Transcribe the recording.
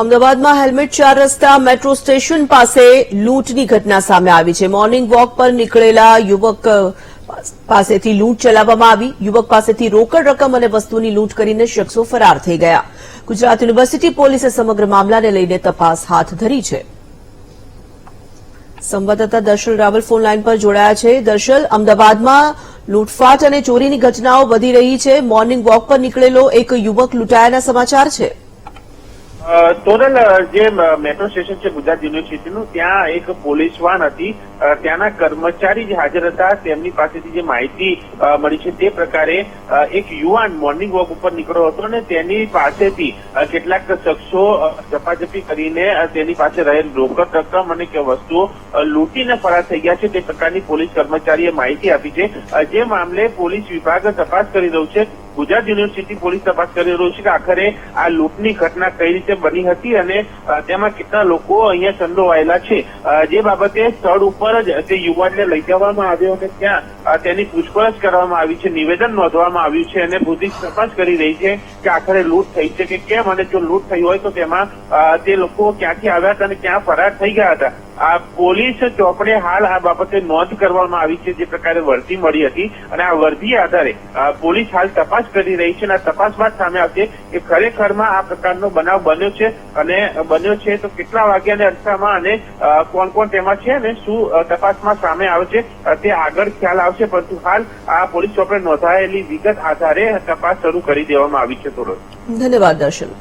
અમદાવાદમાં હેલ્મેટ ચાર રસ્તા મેટ્રો સ્ટેશન પાસે લૂંટની ઘટના સામે આવી છે. મોર્નિંગ વોક પર નીકળેલા યુવક પાસેથી લૂંટ ચલાવવામાં આવી. યુવક પાસેથી રોકડ રકમ અને વસ્તુની લૂંટ કરીને શખ્સો ફરાર થઈ ગયા. ગુજરાત યુનિવર્સિટી પોલીસે સમગ્ર મામલાને લઈને તપાસ હાથ ધરી છે. સંવાદદાતા દર્શલ રાવલ ફોન લાઇન પર જોડાયા છે. દર્શલ, અમદાવાદમાં લૂંટફાટ અને ચોરીની ઘટનાઓ વધી રહી છે. મોર્નિંગ વોક પર નીકળેલો એક યુવક લૂંટાયાના સમાચાર છે. તોરલ જે મેટ્રો સ્ટેશન છે ગુજરાત યુનિવર્સિટીનું ત્યાં એક પોલીસ વાન હતી. ત્યાંના કર્મચારી જે હાજર હતા, તેમની પાસેથી જે માહિતી મળી છે તે પ્રકારે એક યુવાન મોર્નિંગ વોક ઉપર નીકળ્યો હતો અને તેની પાસેથી કેટલાક શખ્સો ઝપાઝપી કરીને તેની પાસે રહેલ રોકડ રકમ અને કે વસ્તુઓ લૂંટીને ફરાર થઈ ગયા છે તે પ્રકારની પોલીસ કર્મચારીએ માહિતી આપી છે. જે મામલે પોલીસ વિભાગ તપાસ કરી રહ્યું છે. ગુજરાત યુનિવર્સિટી પોલીસ તપાસ કરી રહ્યું છે કે આખરે આ લૂંટની ઘટના કઈ રીતે બની હતી અને તેમાં કેટલા લોકો અહીંયા સંડોવાયેલા છે? જે બાબતે સ્થળ ઉપર જ તે યુવાનને લઈ જવામાં આવ્યો અને ત્યાં તેની પૂછપરછ કરવામાં આવી છે, નિવેદન નોંધવામાં આવ્યું છે અને પોલીસ તપાસ કરી રહી છે કે આખરે લૂંટ થઈ છે કે કેમ અને જો લૂંટ થઈ હોય તો તેમાં તે લોકો ક્યાંથી આવ્યા હતા અને ક્યાં ફરાર થઈ ગયા હતા? આ પોલીસ ચોપડે હાલ આ બાબતે નોંધ કરવામાં આવી છે, જે પ્રકારે વર્દી મળી હતી. અને આ વર્દી આધારે પોલીસ હાલ તપાસ કરી રહી છે અને આ તપાસ બાદ સામે આવશે કે ખરેખરમાં આ પ્રકારનો બનાવ બન્યો છે અને બન્યો છે તો કેટલા વાગ્યાના અરસામાં અને કોણ કોણ તેમાં છે અને શું તપાસમાં સામે આવે છે તે આગળ ખ્યાલ આવશે. પરંતુ હાલ આ પોલીસ ચોપડે નોંધાયેલી વિગત આધારે તપાસ શરૂ કરી દેવામાં આવી છે થોડો ધન્યવાદ દર્શન.